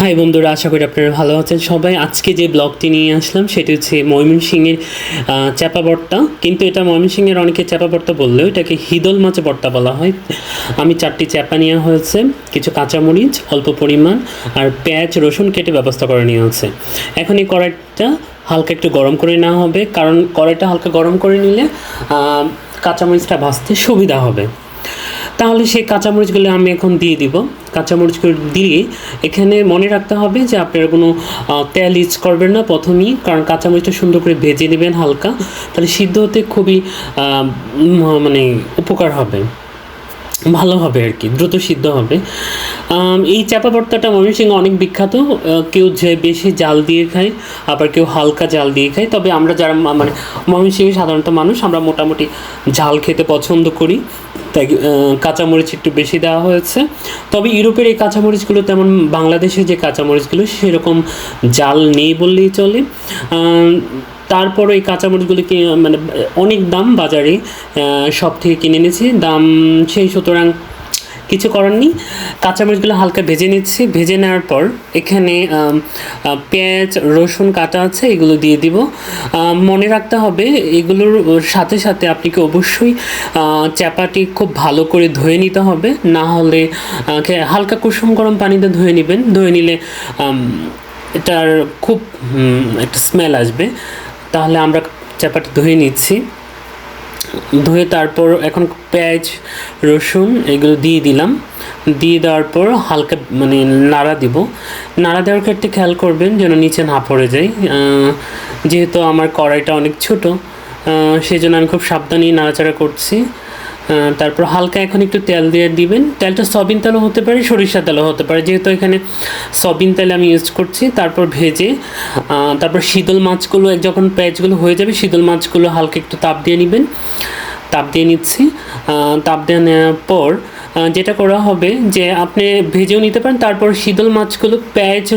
High বন্ধুরা, আশা করি আপনারা ভালো আছেন। সবাই, আজকে যে ব্লগটি নিয়ে আসলাম, সেটি হচ্ছে ময়মনসিংহের চাপা ভর্তা। কিন্তু এটা ময়মনসিংহের অনেকে চাপা ভর্তা বললেও এটাকে হিদল মাছ ভর্তা বলা হয়। আমি চারটি চাপা নেওয়া হয়েছে, কিছু কাঁচামরিচ, অল্প পরিমাণ, আর পেঁয়াজ, রসুন কেটে ব্যবস্থা করে নেওয়া হচ্ছে এখন এই কড়াইটা হালকা একটু গরম করে নেওয়া হবে। কারণ কড়াইটা হালকা গরম করে নিলে কাঁচামরিচটা ভাজতে সুবিধা হবে। তাহলে সেই কাঁচামরিচগুলো আমি এখন দিয়ে দিব। কাঁচামরিচগুলো দিয়ে এখানে মনে রাখতে হবে যে আপনার কোনো তেল ইউজ করবেন না প্রথমেই, কারণ কাঁচামরিচটা সুন্দর করে ভেজে নেবেন হালকা, তাহলে সিদ্ধ হতে খুবই মানে উপকার হবে। ভালো হবে আর কি, দ্রুত সিদ্ধ হবে। এই চাপা ভর্তাটা ময়মনসিংহে অনেক বিখ্যাত। কেউ যে বেশি জাল দিয়ে খায়, আবার কেউ হালকা জাল দিয়ে খায়। তবে আমরা যারা মানে ময়মনসিংহে সাধারণত মানুষ, আমরা মোটামুটি ঝাল খেতে পছন্দ করি। তাই কাঁচামরিচ একটু বেশি দেওয়া হয়েছে। তবে ইউরোপের এই কাঁচামরিচগুলো, তেমন বাংলাদেশে যে কাঁচামরিচগুলো, সেরকম জাল নেই বললেই চলে। তারপর এই কাঁচামরিচগুলো কি মানে অনেক দাম বাজারে সব থেকে কিনে এনেছি। দাম সেই সুতরাং কিছু করার নেই কাঁচামরিচগুলো হালকা ভেজে নিচ্ছি। ভেজে নেওয়ার পর এখানে পেঁয়াজ রসুন কাটা আছে এগুলো দিয়ে দিব। মনে রাখতে হবে এগুলোর সাথে সাথে আপনাকে অবশ্যই আহ, চ্যাপাটি খুব ভালো করে ধুয়ে নিতে হবে। না হলে হালকা কুসুম গরম পানিতে ধুয়ে নেবেন। ধুয়ে নিলে এটার খুব একটা স্মেল আসবে। তাহলে আমরা চাপাটা ধুয়ে নিচ্ছি। ধুয়ে তারপর এখন পেঁয়াজ, রসুন এগুলো দিয়ে দিলাম। দিয়ে দেওয়ার পর হালকা মানে নাড়া দিব। নাড়া দেওয়ার ক্ষেত্রে খেয়াল করবেন যেন নিচে না পড়ে যায়। যেহেতু আমার কড়াইটা অনেক ছোট সেই জন্য আমি খুব সাবধানেই নাড়াচাড়া করছি। তারপর হালকা এখন একটু তেল দিয়ে দিবেন। তেলটা সবিন তেলও হতে পারে সরিষা তেলও হতে পারে। যেহেতু এখানে সবিন তেল আমি ইউজ করছি, তারপর ভেজে তারপর শীতল মাছগুলো যখন পেঁয়াজগুলো হয়ে যাবে, শীতল মাছগুলো হালকা একটু তাপ দিয়ে নেবেন। তাপ দিয়ে নিচ্ছি। তাপ দিয়ে নেওয়ার পর যেটা করা হবে যে আপনি ভেজেও নিতে পারেন, তারপর শীতল মাছগুলো পেঁয়াজ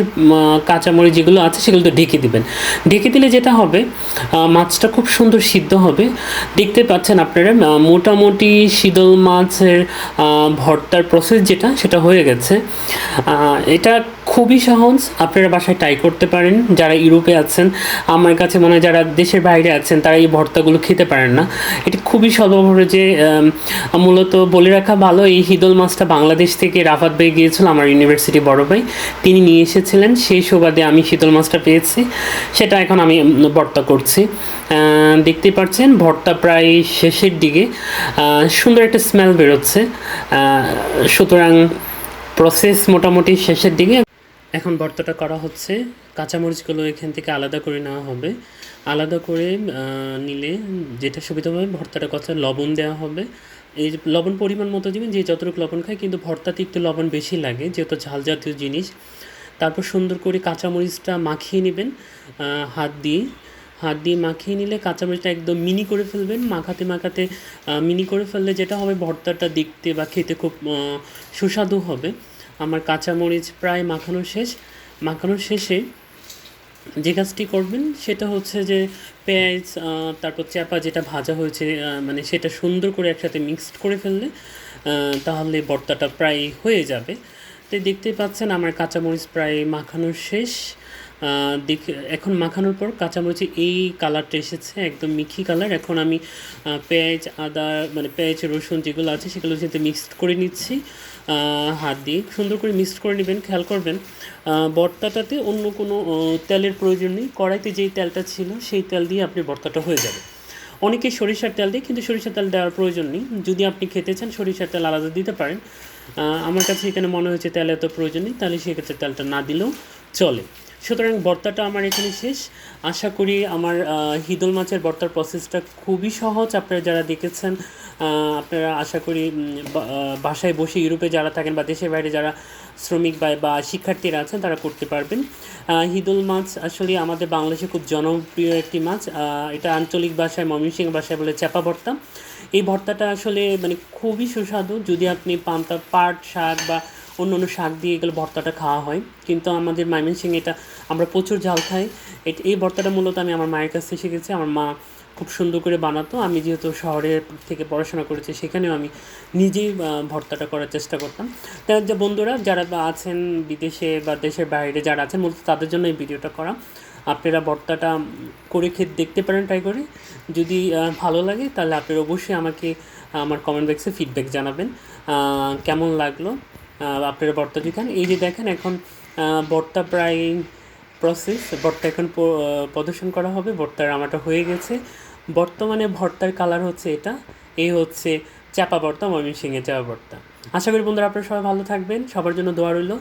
কাঁচামরি যেগুলো আছে সেগুলো তো ঢেকে দেবেন। ঢেকে দিলে যেটা হবে মাছটা খুব সুন্দর সিদ্ধ হবে। দেখতে পাচ্ছেন আপনারা মোটামুটি শীতল মাছের ভর্তার প্রসেস যেটা, সেটা হয়ে গেছে। এটা খুবই সহজ। আপনারা বাসায় ট্রাই করতে পারেন। যারা ইউরোপে আছেন আমার কাছে মনে হয় যারা দেশের বাইরে আছেন তারা এই ভর্তাগুলো খেতে পারেন না। এটি খুবই স্বল্পভাবে যে মূলত বলে রাখা ভালো এই হিদল মাছটা বাংলাদেশ থেকে রাফাত ভাই গিয়েছিল আমার ইউনিভার্সিটি বড় ভাই। তিনি নিয়ে এসেছিলেন। সেই সুবাদে আমি শীতল মাছটা পেয়েছি। সেটা এখন আমি ভর্তা করছি। আহ, দেখতেই পাচ্ছেন ভর্তা প্রায় শেষের দিকে। সুন্দর একটা স্মেল বেরোচ্ছে। সুতরাং প্রসেস মোটামুটি শেষের দিকে। এখন ভর্তাটা করা হচ্ছে। কাঁচামরিচগুলো এখান থেকে আলাদা করে নেওয়া হবে। আলাদা করে নিলে যেটা সুবিধা হবে, ভর্তাটা কথা লবণ দেওয়া হবে। এই লবণ পরিমাণ মতো দিবেন, যে যতটুকু লবণ খায়, কিন্তু ভর্তাতে একটু লবণ বেশি লাগে, যেহেতু ঝাল জাতীয় জিনিস। তারপর সুন্দর করে কাঁচামরিচটা মাখিয়ে নেবেন হাত দিয়ে। হাত দিয়ে মাখিয়ে নিলে কাঁচামরিচটা একদম মিনি করে ফেলবেন। মাখাতে মাখাতে মিনি করে ফেললে যেটা হবে, ভর্তাটা দেখতে বা খেতে খুব সুস্বাদু হবে। আমার কাঁচামরিচ প্রায় মাখানো শেষ। মাখানোর শেষে যে কাজটি করবেন সেটা হচ্ছে যে পেঁয়াজ তারপর চাপা যেটা ভাজা হয়েছে মানে সেটা সুন্দর করে একসাথে মিক্সড করে ফেললে তাহলে ভর্তাটা প্রায় হয়ে যাবে। তো দেখতেই পাচ্ছেন আমার কাঁচামরিচ প্রায় মাখানো শেষ। দেখে, এখন মাখানোর পর কাঁচামরিচে এই কালারটা এসেছে, একদম মিঠি কালার। এখন আমি পেঁয়াজ, আদা মানে পেঁয়াজ, রসুন যেগুলো আছে সেগুলো সাথে মিক্সড করে নিচ্ছি। হাত দিয়ে সুন্দর করে মিক্সড করে নেবেন, খেয়াল করবেন। বর্তাটাতে অন্য কোনো তেলের প্রয়োজন নেই। কড়াইতে যেই তেলটা ছিল, সেই তেল দিয়ে আপনি বর্তাটা হয়ে যাবে। অনেকে সরিষার তেল দিয়ে, কিন্তু সরিষার তেল দেওয়ার প্রয়োজন নেই। যদি আপনি খেতে চান, সরিষার তেল আলাদা দিতে পারেন। আমার কাছে এখানে মনে হয়েছে তেল এত প্রয়োজন নেই, তাহলে সেক্ষেত্রে তেলটা না দিলেও চলে। সুতরাং ভর্তাটা আমার এখানে শেষ। আশা করি আমার হিদল মাছের ভর্তার প্রসেসটা খুবই সহজ। আপনারা যারা দেখেছেন আপনারা আশা করি বাসায় বসে ইউরোপে যারা থাকেন বা দেশের বাইরে যারা শ্রমিক বা বা শিক্ষার্থীরা আছেন, তারা করতে পারবেন। হিদল মাছ আসলে আমাদের বাংলাদেশে খুব জনপ্রিয় একটি মাছ। এটা আঞ্চলিক ভাষায়, ময়মনসিংহ ভাষায় বলে চাপা ভর্তা। এই ভর্তাটা আসলে মানে খুবই সুস্বাদু। যদি আপনি পান্তা, পাট, শাক বা অন্য অন্য শাক দিয়ে এগুলো ভর্তাটা খাওয়া হয়। কিন্তু আমাদের ময়মনসিংহে এটা, আমরা প্রচুর ঝাল খাই। এই ভর্তাটা মূলত আমি আমার মায়ের কাছ থেকে শিখেছি। আমার মা খুব সুন্দর করে বানাতো। আমি যেহেতু শহরের থেকে পড়াশোনা করেছি, সেখানেও আমি নিজেই ভর্তাটা করার চেষ্টা করতাম। তার যে বন্ধুরা, যারা আছেন বিদেশে বা দেশের বাইরে যারা আছেন, মূলত তাদের জন্য এই ভিডিওটা করা। আপনারা ভর্তাটা করে খেতে দেখতে পারেন ট্রাই করে। যদি ভালো লাগে, তাহলে আপনারা অবশ্যই আমাকে, আমার কমেন্ট বক্সে ফিডব্যাক জানাবেন। কেমন লাগল? আপনারা ভর্তা দিতেন এই যে দেখেন এখন বর্তা প্রায় প্রসেস বর্তা এখন প্রদর্শন করা হবে, ভর্তার আমাটা হয়ে গেছে। বর্তমানে ভর্তার কালার হচ্ছে এটা, এই হচ্ছে চাপা ভর্তা ময়মনসিংহে চাপা বর্তা আশা করি বন্ধুরা আপনারা সবাই ভালো থাকবেন, সবার জন্য দোয়া রইল।